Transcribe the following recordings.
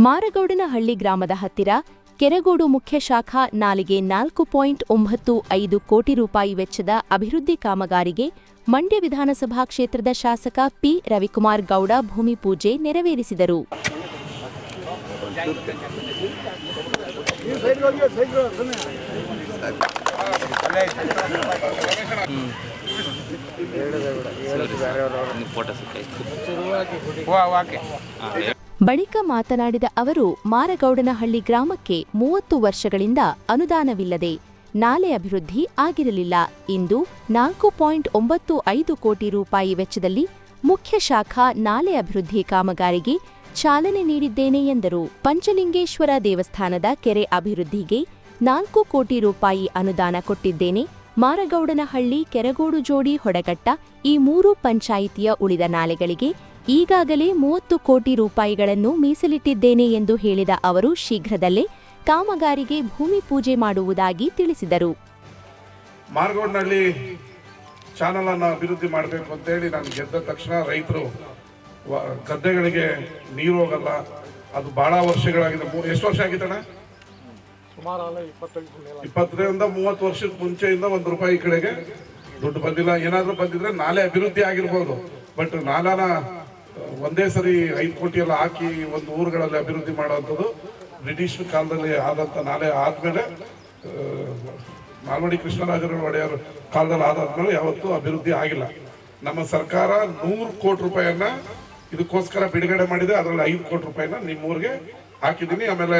ಮಾರಗೌಡನಹಳ್ಳಿ ಗ್ರಾಮದ ಹತ್ತಿರ ಕೆರಗೋಡು ಮುಖ್ಯ ಶಾಖಾ ನಾಲಿಗೆ ನಾಲ್ಕು ಪಾಯಿಂಟ್ ಒಂಬತ್ತು ಐದು ಕೋಟಿ ರೂಪಾಯಿ ವೆಚ್ಚದ ಅಭಿವೃದ್ಧಿ ಕಾಮಗಾರಿಗೆ ಮಂಡ್ಯ ವಿಧಾನಸಭಾ ಕ್ಷೇತ್ರದ ಶಾಸಕ ಪಿ ರವಿಕುಮಾರ್ ಗೌಡ ಭೂಮಿ ಪೂಜೆ ನೆರವೇರಿಸಿದರು ಬಳಿಕ ಮಾತನಾಡಿದ ಅವರು, ಮಾರಗೌಡನಹಳ್ಳಿ ಗ್ರಾಮಕ್ಕೆ ಮೂವತ್ತು ವರ್ಷಗಳಿಂದ ಅನುದಾನವಿಲ್ಲದೆ ನಾಲೆ ಅಭಿವೃದ್ಧಿ ಆಗಿರಲಿಲ್ಲ. ಇಂದು ನಾಲ್ಕು ಪಾಯಿಂಟ್ ಒಂಬತ್ತು ಐದು ಕೋಟಿ ರೂಪಾಯಿ ವೆಚ್ಚದಲ್ಲಿ ಮುಖ್ಯ ಶಾಖಾ ನಾಲೆ ಅಭಿವೃದ್ಧಿ ಕಾಮಗಾರಿಗೆ ಚಾಲನೆ ನೀಡಿದ್ದೇನೆ ಎಂದರು. ಪಂಚಲಿಂಗೇಶ್ವರ ದೇವಸ್ಥಾನದ ಕೆರೆ ಅಭಿವೃದ್ಧಿಗೆ ನಾಲ್ಕು ಕೋಟಿ ರೂಪಾಯಿ ಅನುದಾನ ಕೊಟ್ಟಿದ್ದೇನೆ. ಮಾರಗೌಡನಹಳ್ಳಿ ಕೆರಗೋಡು ಜೋಡಿ ಹೊಡಗಟ್ಟ ಈ ಮೂರು ಪಂಚಾಯಿತಿಯ ಉಳಿದ ನಾಲೆಗಳಿಗೆ ಈಗಾಗಲೇ ಮೂವತ್ತು ಕೋಟಿ ರೂಪಾಯಿಗಳನ್ನು ಮೀಸಲಿಟ್ಟಿದ್ದೇನೆ ಎಂದು ಹೇಳಿದ ಅವರು ಶೀಘ್ರದಲ್ಲೇ ಕಾಮಗಾರಿಗೆ ಭೂಮಿ ಪೂಜೆ ಮಾಡುವುದಾಗಿ ತಿಳಿಸಿದರು. ಮಾರ್ಗೋಡ್ನಲ್ಲಿ ಚಾನಲ್ ಅನ್ನು ಅಭಿವೃದ್ಧಿ ಮಾಡಬೇಕು ಅಂತೇಳಿ ನಾನು ಗೆದ್ದ ತಕ್ಷಣ ರೈತರು ವ- ಗದ್ದೆಗಳಿಗೆ ನೀರು ಹೋಗಲ್ಲ ಅದು ಬಹಳ ವರ್ಷಗಳಾಗಿದೆ. ಎಷ್ಟು ವರ್ಷ ಆಗಿತ್ತಣ್ಣ? ಇಪ್ಪತ್ತರಿಂದ ಮೂವತ್ತು ವರ್ಷದ ಮುಂಚೆಯಿಂದ ಒಂದು ರೂಪಾಯಿ ಕಡೆಗೆ ದುಡ್ಡು ಬಂದಿಲ್ಲ. ಏನಾದರೂ ಬಂದಿದ್ರೆ ನಾಲೆ ಅಭಿವೃದ್ಧಿ ಆಗಿರ್ಬೋದು. ಬಟ್ ನಾಲಾನ ಒಂದೇ ಸರಿ ಐದು ಕೋಟಿ ಎಲ್ಲ ಹಾಕಿ ಒಂದು ಊರುಗಳಲ್ಲಿ ಅಭಿವೃದ್ಧಿ ಮಾಡುವಂಥದ್ದು ಬ್ರಿಟಿಷ್ ಕಾಲದಲ್ಲಿ ಆದಂಥ ನಾಳೆ ಆದಮೇಲೆ ಮಾಲ್ವಡಿ ಕೃಷ್ಣರಾಜರು ಒಡೆಯರ್ ಕಾಲದಲ್ಲಿ ಆದಾದ್ಮೇಲೆ ಯಾವತ್ತೂ ಅಭಿವೃದ್ಧಿ ಆಗಿಲ್ಲ. ನಮ್ಮ ಸರ್ಕಾರ ನೂರು ಕೋಟಿ ರೂಪಾಯಿಯನ್ನು ಇದಕ್ಕೋಸ್ಕರ ಬಿಡುಗಡೆ ಮಾಡಿದೆ, ಅದರಲ್ಲಿ ಐದು ಕೋಟಿ ರೂಪಾಯಿನ ನಿಮ್ಮೂರಿಗೆ ಹಾಕಿದ್ದೀನಿ. ಆಮೇಲೆ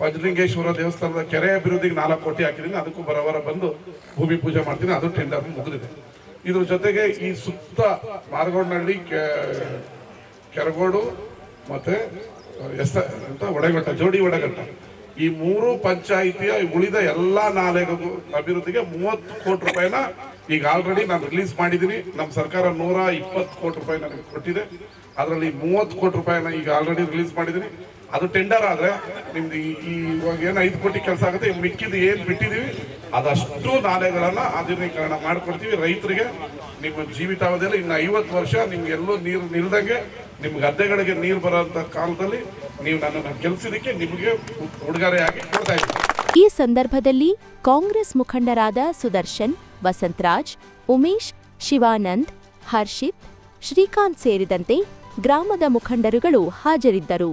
ವಜ್ರಲಿಂಗೇಶ್ವರ ದೇವಸ್ಥಾನದ ಕೆರೆ ಅಭಿವೃದ್ಧಿಗೆ ನಾಲ್ಕು ಕೋಟಿ ಹಾಕಿದ್ದೀನಿ. ಅದಕ್ಕೂ ಬರವರ ಬಂದು ಭೂಮಿ ಪೂಜೆ ಮಾಡ್ತೀನಿ. ಅದು ಟೆಂಡರ್ ಮುಗಿದಿದೆ. ಇದ್ರ ಜೊತೆಗೆ ಈ ಸುತ್ತ ಮಾರ್ಗೋಡ್ನಹಳ್ಳಿ ಕೆರಗೋಡು ಮತ್ತೆ ಎಸ್ ಅಂತ ಒಡೆಗಟ್ಟ, ಜೋಡಿ ಒಡೆಗಟ್ಟ. ಈ ಮೂರು ಪಂಚಾಯಿತಿಯ ಉಳಿದ ಎಲ್ಲಾ ನಾಲೆಗೂ ಅಭಿವೃದ್ಧಿಗೆ ಮೂವತ್ತು ಕೋಟಿ ರೂಪಾಯಿನ ಈಗ ಆಲ್ರೆಡಿ ನಾನು ರಿಲೀಸ್ ಮಾಡಿದ್ದೀನಿ. ನಮ್ಮ ಸರ್ಕಾರ ನೂರ ಇಪ್ಪತ್ತು ಕೋಟಿ ರೂಪಾಯಿ ನನಗೆ ಕೊಟ್ಟಿದೆ. ಅದರಲ್ಲಿ ಮೂವತ್ತು ಕೋಟಿ ರೂಪಾಯಿನ ಈಗ ಆಲ್ರೆಡಿ ರಿಲೀಸ್ ಮಾಡಿದ್ದೀನಿ. ಅದು ಟೆಂಡರ್ ಆದ್ರೆ ನಿಮ್ದು ಈ ಇವಾಗ ಏನು ಐದು ಕೋಟಿ ಕೆಲಸ ಆಗುತ್ತೆ ಮಿಕ್ಕಿದ್ದು ಏನು ಬಿಟ್ಟಿದ್ದೀವಿ, ಅದಷ್ಟು ನಾಲೆಗಳನ್ನು ಆಧುನೀಕರಣ ಮಾಡ್ಕೊಡ್ತೀವಿ. ರೈತರಿಗೆ ನಿಮ್ಮ ಜೀವಿತಾವಧಿಯಲ್ಲಿ ಇನ್ನು ಐವತ್ತು ವರ್ಷ ನಿಮ್ಗೆಲ್ಲೂ ನೀರು ನಿಲ್ದಂಗೆ ನಿಮ್ಮ ಗದ್ದೆಗಳಿಗೆ ನೀರು ಬರೋಂಥ ಕಾಲದಲ್ಲಿ ನೀವು ನನ್ನನ್ನು ಗೆಲ್ಸಿದಕ್ಕೆ ನಿಮಗೆ ಉಡುಗೊರೆಯಾಗಿ ಕೊಡ್ತಾ ಈ ಸಂದರ್ಭದಲ್ಲಿ ಕಾಂಗ್ರೆಸ್ ಮುಖಂಡರಾದ ಸುದರ್ಶನ್, ವಸಂತರಾಜ್, ಉಮೇಶ್, ಶಿವಾನಂದ್, ಹರ್ಷಿತ್, ಶ್ರೀಕಾಂತ್ ಸೇರಿದಂತೆ ಗ್ರಾಮದ ಮುಖಂಡರುಗಳು ಹಾಜರಿದ್ದರು.